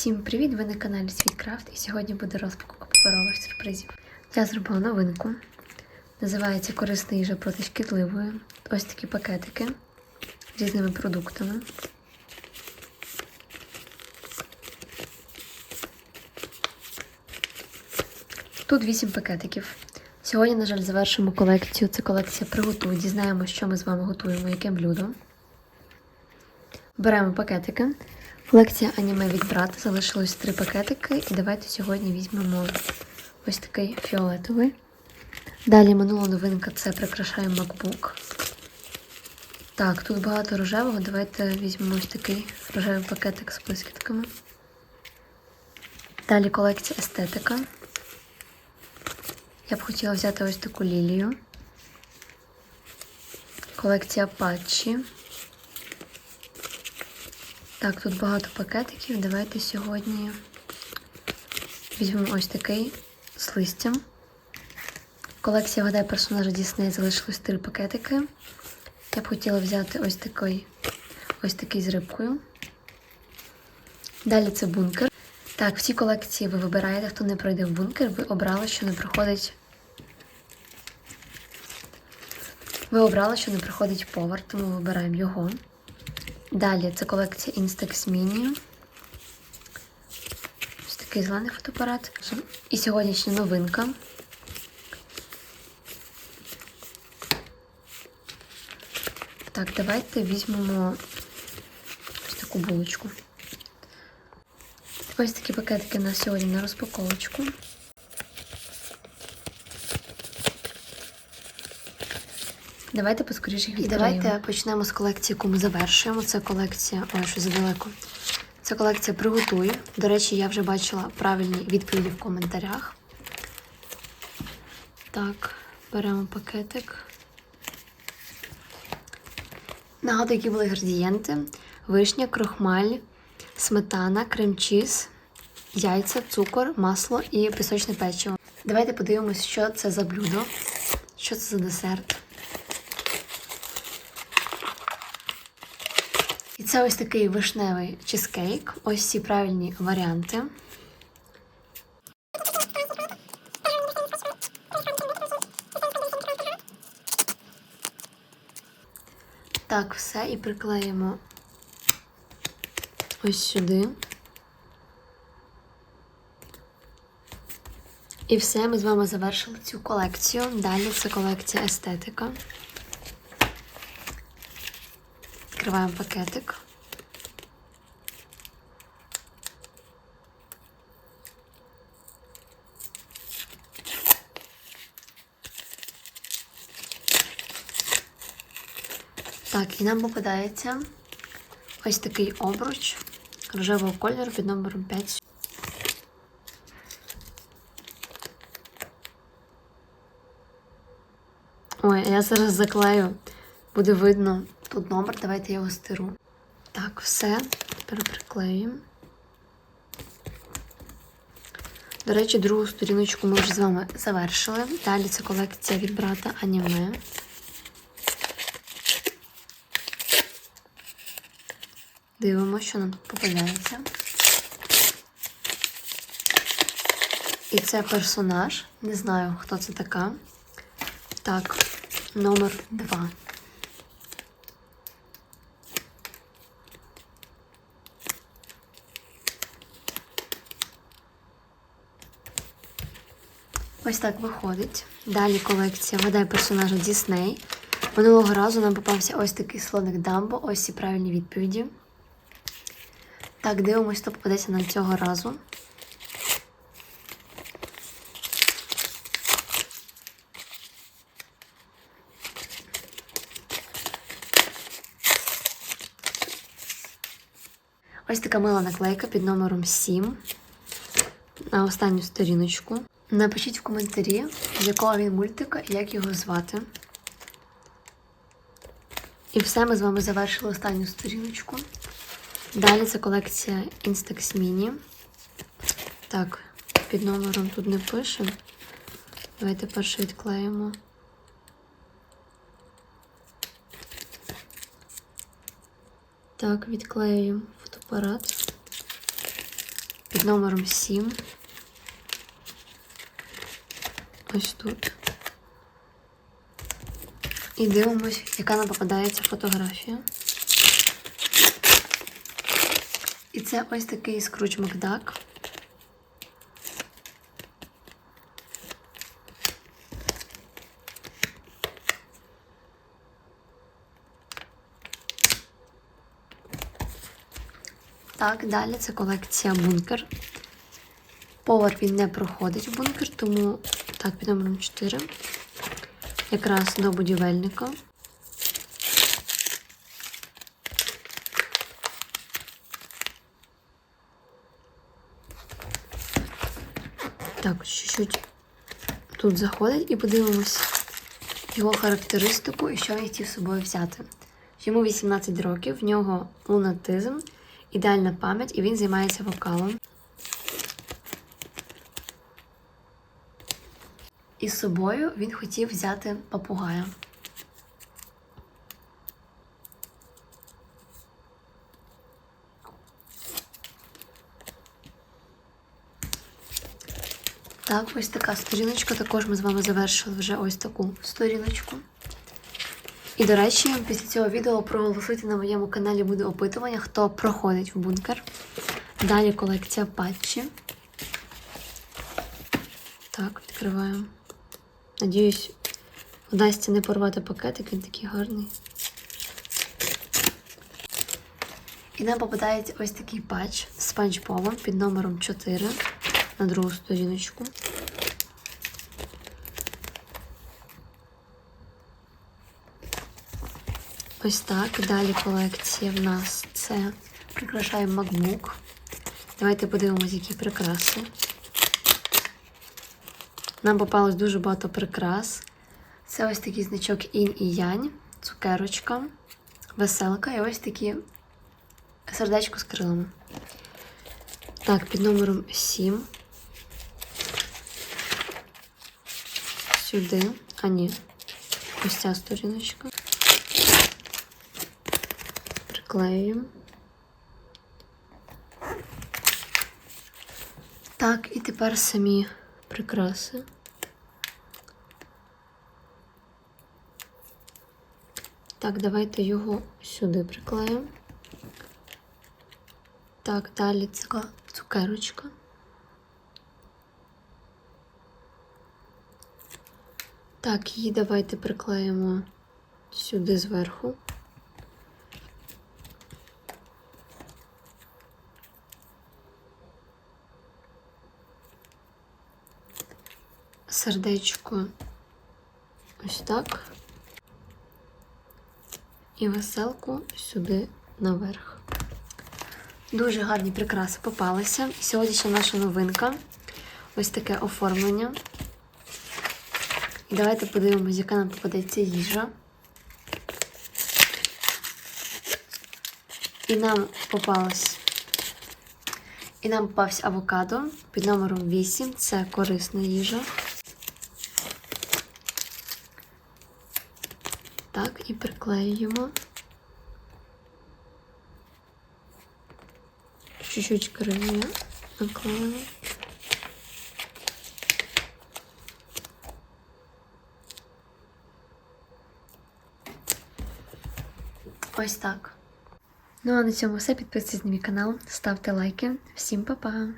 Всім привіт! Ви на каналі Світкрафт і сьогодні буде розпаковка паперових сюрпризів. Я зробила новинку. Називається Корисна їжа проти шкідливої. Ось такі пакетики з різними продуктами. Тут 8 пакетиків. Сьогодні, на жаль, завершимо колекцію. Це колекція приготуй. Дізнаємо, що ми з вами готуємо, яке блюдо. Беремо пакетики. Колекція аніме від брата. Залишилось три пакетики. І давайте сьогодні візьмемо ось такий фіолетовий. Далі минула новинка це прикрашаємо MacBook. Так, тут багато рожевого. Давайте візьмемо ось такий рожевий пакетик з блискітками. Далі колекція естетика. Я б хотіла взяти ось таку лілію. Колекція патчі. Так, тут багато пакетиків. Давайте сьогодні візьмемо ось такий з листям. Колекція гадає персонажа Дісней залишилось три пакетики. Я б хотіла взяти ось такий, ось такий з рибкою. Далі це бункер. Так, всі колекції ви вибираєте, хто не пройде в бункер, ви обрали, що не проходить. Ви обрали, що не проходить повар, тому вибираємо його. Далі це колекція Instax Mini. Ось такий зелений фотоапарат. І сьогоднішня новинка. Так, давайте візьмемо ось таку булочку. Ось такі пакетики на сьогодні на розпаковочку. Давайте поскоріше їх І відкриємо. давайте почнемо з колекції, яку ми завершуємо. Це колекція, ой, що задалеко. Це колекція Приготуй. До речі, я вже бачила правильні відповіді в коментарях. Так, беремо пакетик. Нагадую, які були інгредієнти: вишня, крохмаль, сметана, крем-чіз, яйця, цукор, масло і пісочне печиво. Давайте подивимось, що це за блюдо, що це за десерт. Це ось такий вишневий чизкейк. Ось ці правильні варіанти. Так, все і приклеїмо ось сюди. І все, ми з вами завершили цю колекцію. Далі це колекція естетика. Відкриваємо пакетик. Так, і нам попадається ось такий обруч рожевого кольору під номером 5. Ой, я зараз заклею. Буде видно тут номер, давайте я його стиру. Так, все. Тепер приклеюємо. До речі, другу сторіночку ми вже з вами завершили. Далі це колекція від брата аніме. Дивимося, що нам тут попадається. І це персонаж. Не знаю, хто це така. Так, номер два. Ось так виходить. Далі колекція Вода персонажа Дісней. Минулого разу нам попався ось такий слоник Дамбо, ось ці правильні відповіді. Так, дивимось, хто попадеться на цього разу. Ось така мила наклейка під номером 7 на останню сторіночку. Напишіть в коментарі, з якого він мультика і як його звати. І все, ми з вами завершили останню сторіночку. Далі це колекція Instax Mini. Так, під номером тут не пишемо. Давайте перше відклеїмо. Так, відклеюємо фотоапарат. під номером 7. Ось тут. І дивимось, яка нам попадається фотографія. І це ось такий скруч Макдак. Так, далі це колекція бункер. Повар він не проходить в бункер, тому так, під номером 4. Якраз до будівельника. Так, чуть-чуть тут заходить і подивимось його характеристику і що він хотів з собою взяти. Йому 18 років, в нього лунатизм, ідеальна пам'ять і він займається вокалом. І з собою він хотів взяти папугая. Так, ось така сторіночка. Також ми з вами завершили вже ось таку сторіночку. І, до речі, після цього відео проголосуйте на моєму каналі буде опитування, хто проходить в бункер. Далі колекція патчі. Так, відкриваємо. Надіюсь, вдасться не порвати пакетик, він такий гарний. І нам попадається ось такий патч з спанч під номером 4 на другу сторіночку. Ось так. Далі колекція в нас це прикрашає MacBook. Давайте подивимось, які прикраси. Нам попалось дуже багато прикрас. Це ось такий значок інь і янь, цукерочка, веселка і ось такі сердечко з крилами. Так, під номером 7. Сюди. А ні. Ось ця сторіночка. Приклеюємо. Так, і тепер самі прикраси. Так, давайте його сюди приклеїмо. Так, далі така цукерочка. Так, її давайте приклеїмо сюди зверху. Сердечко ось так. І веселку сюди наверх. Дуже гарні прикраси попалися. Сьогоднішня наша новинка. Ось таке оформлення. І давайте подивимось, яка нам попадеться їжа. І нам попалось. І нам попався авокадо під номером 8. Це корисна їжа. Так, і приклеюємо. Чуть-чуть крылья наклеила. Ось так. Ну а на цьому все. Підписуйтесь на мій канал, ставте лайки. Всім па-па!